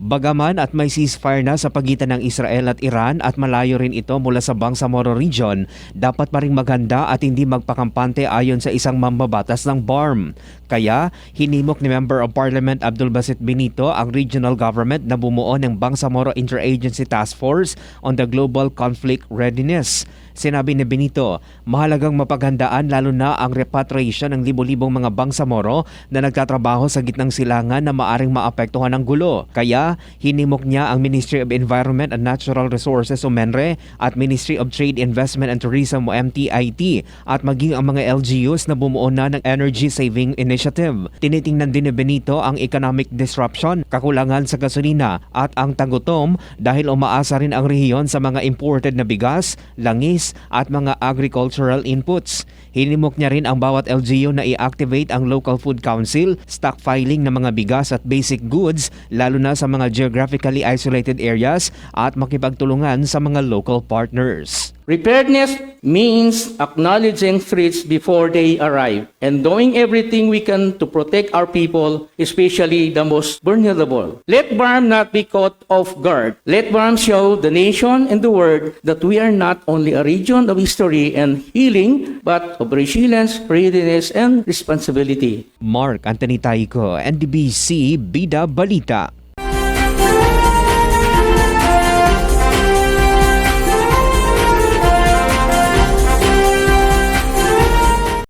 Bagaman at may ceasefire na sa pagitan ng Israel at Iran at malayo rin ito mula sa Bangsamoro region, dapat pa rin maghanda at hindi magpakampante ayon sa isang mambabatas ng BARM. Kaya, hinimok ni Member of Parliament Abdul Basit Benito ang regional government na bumuo ng Bangsamoro Interagency Task Force on the Global Conflict Readiness. Sinabi ni Benito, mahalagang mapaghandaan lalo na ang repatriation ng libo-libong mga Bangsamoro na nagtatrabaho sa gitnang silangan na maaring maapektuhan ng gulo. Kaya, hinimok niya ang Ministry of Environment and Natural Resources o MENRE at Ministry of Trade, Investment and Tourism o MTIT at maging ang mga LGUs na bumuo na ng Energy Saving Initiative. Tinitingnan din ni Benito ang economic disruption, kakulangan sa gasolina at ang tagutom dahil umaasa rin ang rehiyon sa mga imported na bigas, langis at mga agricultural inputs. Hinimok niya rin ang bawat LGU na i-activate ang Local Food Council, stockpiling ng mga bigas at basic goods lalo na sa mga geographically isolated areas at makipagtulungan sa mga local partners. Preparedness means acknowledging threats before they arrive and doing everything we can to protect our people, especially the most vulnerable. Let BARM not be caught off guard. Let BARM show the nation and the world that we are not only a region of history and healing, but of resilience, readiness, and responsibility. Mark Anthony Taico, NDBC Bida Balita.